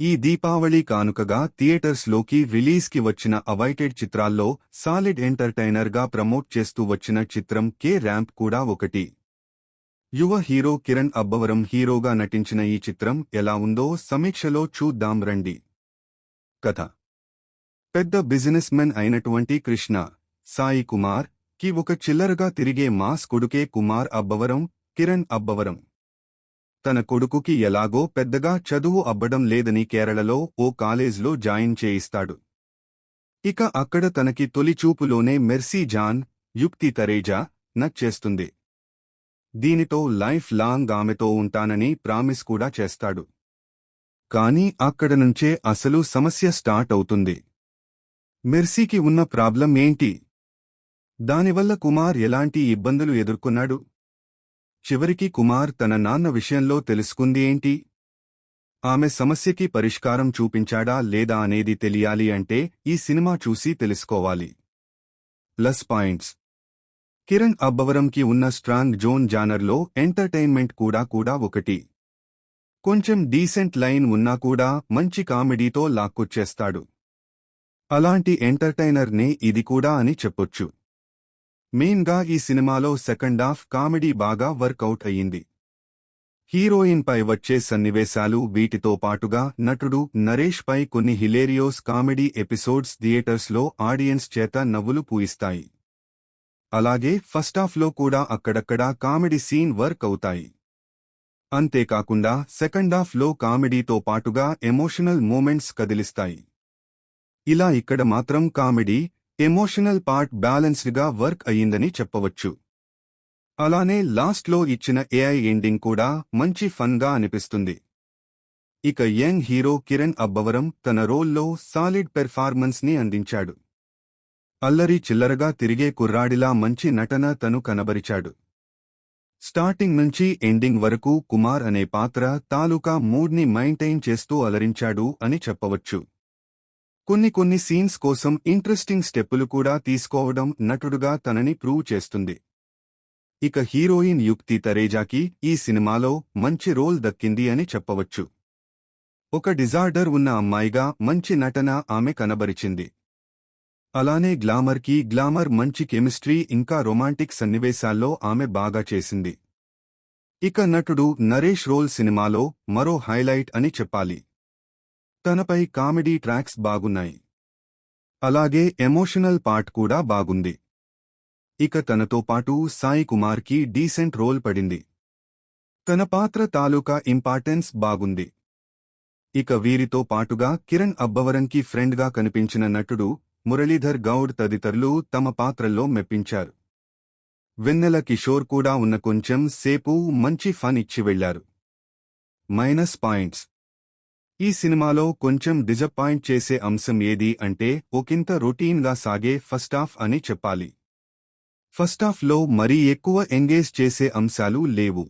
ఈ దీపావళి కానుకగా థియేటర్స్లోకి రిలీజ్కి వచ్చిన అవైటెడ్ చిత్రాల్లో సాలిడ్ ఎంటర్టైనర్గా ప్రమోట్ చేస్తూ వచ్చిన చిత్రం కే ర్యాంప్ కూడా ఒకటి. యువ హీరో కిరణ్ అబ్బవరం హీరోగా నటించిన ఈ చిత్రం ఎలా ఉందో సమీక్షలో చూద్దాం రండి. కథ. పెద్ద బిజినెస్ మెన్ అయినటువంటి కృష్ణ సాయి కుమార్కి ఒక చిల్లరగా తిరిగే మాస్ కొడుకే కుమార్ అబ్బవరం కిరణ్ అబ్బవరం. తన కొడుకుకి ఎలాగో పెద్దగా చదువు అబ్బడం లేదని కేరళలో ఓ కాలేజ్లో జాయిన్ చేయిస్తాడు. ఇక అక్కడ తనకి తొలి చూపులోనే మెర్సీ జాన్ యుక్తి తరేజా నచ్చేస్తుంది దీనితో లైఫ్ లాంగ్ ఆమెతో ఉంటానని ప్రామిస్ కూడా చేస్తాడు. కానీ అక్కడ నుంచే అసలు సమస్య స్టార్ట్ అవుతుంది. మెర్సీకి ఉన్న ప్రాబ్లం ఏంటి? దానివల్ల కుమార్ ఎలాంటి ఇబ్బందులు ఎదుర్కొన్నాడు? చివరికి కుమార్ తన నాన్న విషయంలో తెలుసుకుంది ఏంటి? ఆమె సమస్యకి పరిష్కారం చూపించాడా లేదా అనేది తెలియాలి అంటే ఈ సినిమా చూసి తెలుసుకోవాలి. Plus points. కిరణ్ అబ్బవరంకి ఉన్న స్ట్రాంగ్ జోన్ జానర్లో ఎంటర్టైన్మెంట్ కూడా కూడా ఒకటి. కొంచెం డీసెంట్ లైన్ ఉన్నా కూడా మంచి కామెడీతో లాక్కొచ్చేస్తాడు. అలాంటి ఎంటర్టైనర్నే ఇది కూడా అని చెప్పొచ్చు. మెయిన్గా ఈ సినిమాలో సెకండ్ హాఫ్ కామెడీ బాగా వర్కౌట్ అయ్యింది. హీరోయిన్ పై వచ్చే సన్నివేశాలు వీటితో పాటుగా నటుడు నరేష్ పై కొన్ని హిలేరియోస్ కామెడీ ఎపిసోడ్స్ థియేటర్స్లో ఆడియన్స్ చేత నవ్వులు పూయిస్తాయి. అలాగే ఫస్టాఫ్లో కూడా అక్కడక్కడా కామెడీ సీన్ వర్క్ అవుతాయి అంతేకాకుండా సెకండ్ హాఫ్లో కామెడీతో పాటుగా ఎమోషనల్ మూమెంట్స్ కదిలిస్తాయి. ఇలా ఇక్కడ మాత్రం కామెడీ ఎమోషనల్ పార్ట్ బ్యాలెన్స్డ్గా వర్క్ అయ్యిందని చెప్పవచ్చు. అలానే లాస్ట్లో ఇచ్చిన ఏఐ ఎండింగ్ కూడా మంచి ఫన్గా అనిపిస్తుంది. ఇక యంగ్ హీరో కిరణ్ అబ్బవరం తన రోల్లో సాలిడ్ పెర్ఫార్మెన్స్ని అందించాడు. అల్లరి చిల్లరగా తిరిగే కుర్రాడిలా మంచి నటన తను కనబరిచాడు. స్టార్టింగ్ నుంచి ఎండింగ్ వరకు కుమార్ అనే పాత్ర తాలూకా మూడ్ని మెయింటైన్ చేస్తూ అలరించాడు అని చెప్పవచ్చు. కొన్ని కొన్ని సీన్స్ కోసం ఇంట్రెస్టింగ్ స్టెప్పులు కూడా తీసుకోవడం నటుడుగా తనని ప్రూవ్ చేస్తుంది. ఇక హీరోయిన్ యుక్తి తరేజాకి ఈ సినిమాలో మంచి రోల్ దక్కింది అని చెప్పవచ్చు. ఒక డిజార్డర్ ఉన్న అమ్మాయిగా మంచి నటన ఆమె కనబరిచింది. అలానే గ్లామర్కి గ్లామర్ మంచి కెమిస్ట్రీ ఇంకా రొమాంటిక్ సన్నివేశాల్లో ఆమె బాగా చేసింది. ఇక నటుడు నరేష్ రోల్ సినిమాలో మరో హైలైట్ అని చెప్పాలి. తనపై కామెడీ ట్రాక్స్ బాగున్నాయి. అలాగే ఎమోషనల్ పార్ట్ కూడా బాగుంది. ఇక తనతో పాటు సాయి కుమార్కి డీసెంట్ రోల్ పడింది. తన పాత్ర తాలూకా ఇంపార్టెన్స్ బాగుంది. ఇక వీరితో పాటుగా కిరణ్ అబ్బవరంకి ఫ్రెండ్గా కనిపించిన నటుడు మురళీధర్ గౌడ్ తదితరులు తమ పాత్రల్లో మెప్పించారు. వెన్నెల కిషోర్ కూడా ఉన్న కొంచెం సేపు మంచి ఫన్ ఇచ్చి వెళ్ళారు మైనస్ పాయింట్స్. ఈ సినిమాలో కొంచెం డిజపాయింట్ చేసే అంశం ఏది అంటే ఒకంత రొటీన్గా సాగే ఫస్టాఫ్ అని చెప్పాలి. ఫస్టాఫ్లో మరీ ఎక్కువ ఎంగేజ్ చేసే అంశాలు లేవు.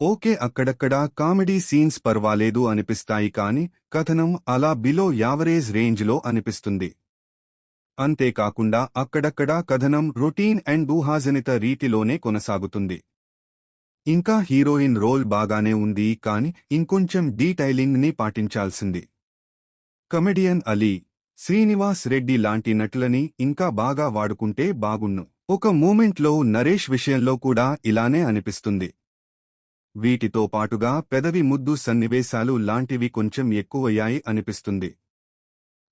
ఓకే అక్కడక్కడా కామెడీ సీన్స్ పర్వాలేదు అనిపిస్తాయి కాని కథనం అలా బిలో యావరేజ్ రేంజ్లో అనిపిస్తుంది. అంతేకాకుండా అక్కడక్కడా కథనం రొటీన్ అండ్ ఊహాజనిత రీతిలోనే కొనసాగుతుంది. ఇంకా హీరోయిన్ రోల్ బాగానే ఉంది కాని ఇంకొంచెం డీటైలింగ్ని పాటించాల్సింది. కమెడియన్ అలీ శ్రీనివాస్ రెడ్డి లాంటి నటులని ఇంకా బాగా వాడుకుంటే బాగున్ను. ఒక మూమెంట్లో నరేష్ విషయంలో కూడా ఇలానే అనిపిస్తుంది. వీటితో పాటుగా పెదవి ముద్దు సన్నివేశాలు లాంటివి కొంచెం ఎక్కువయ్యాయి అనిపిస్తుంది.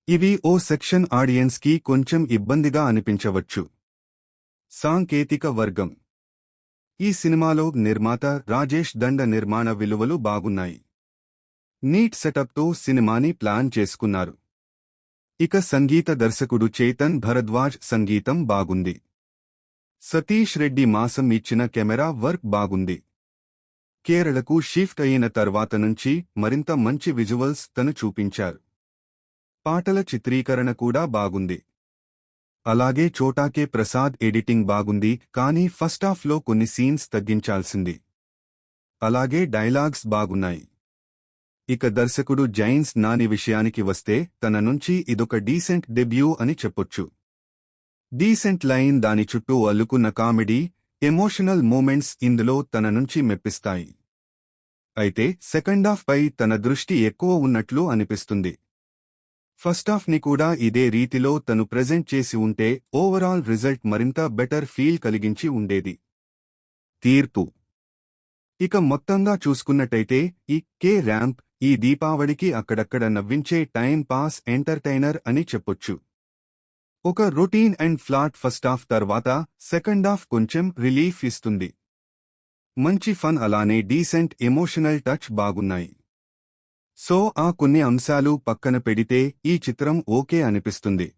ఇవి ఓ సెక్షన్ ఆడియన్స్కి కొంచెం ఇబ్బందిగా అనిపించవచ్చు. సాంకేతిక వర్గం ఈ సినిమాలో నిర్మాత రాజేష్ దండ నిర్మాణ విలువలు బాగున్నాయి. నీట్ సెటప్తో సినిమాని ప్లాన్ చేసుకున్నారు. ఇక సంగీత దర్శకుడు చేతన్ భరద్వాజ్ సంగీతం బాగుంది. సతీష్ రెడ్డి మాసం ఇచ్చిన కెమెరా వర్క్ బాగుంది. కేరళకు షిఫ్ట్ అయిన తర్వాత నుంచి మరింత మంచి విజువల్స్ తను చూపించారు. పాటల చిత్రీకరణ కూడా బాగుంది. అలాగే చోటాకే ప్రసాద్ ఎడిటింగ్ బాగుంది కానీ ఫస్ట్ హాఫ్లో కొన్ని సీన్స్ తగ్గించాల్సింది. అలాగే డైలాగ్స్ బాగున్నాయి. ఇక దర్శకుడు జైన్స్ నాని విషయానికి వస్తే తన నుంచి ఇదొక డీసెంట్ డెబ్యూ అని చెప్పొచ్చు. డీసెంట్ లైన్ దాని చుట్టూ అల్లుకున్న కామెడీ ఎమోషనల్ మూమెంట్స్ ఇందులో తన నుంచి మెప్పిస్తాయి. అయితే సెకండాఫ్ పై తన దృష్టి ఎక్కువ ఉన్నట్లు అనిపిస్తుంది. ఫస్ట్ హాఫ్ని కూడా ఇదే రీతిలో తను ప్రెజెంట్ చేసి ఉంటే ఓవరాల్ రిజల్ట్ మరింత బెటర్ ఫీల్ కలిగించి ఉండేది. తీర్పు. ఇక మొత్తంగా చూసుకున్నట్టయితే ఈ కే ర్యాంప్ ఈ దీపావళికి అక్కడక్కడ నవ్వించే టైం పాస్ ఎంటర్టైనర్ అని చెప్పొచ్చు. ఒక routine and flat first half తర్వాత సెకండ్ హాఫ్ కొంచెం రిలీఫ్ ఇస్తుంది. మంచి ఫన్ అలానే డీసెంట్ ఎమోషనల్ టచ్ బాగున్నాయి. సో ఆ కొన్ని అంశాలు పక్కన పెడితే ఈ చిత్రం ఓకే అనిపిస్తుంది.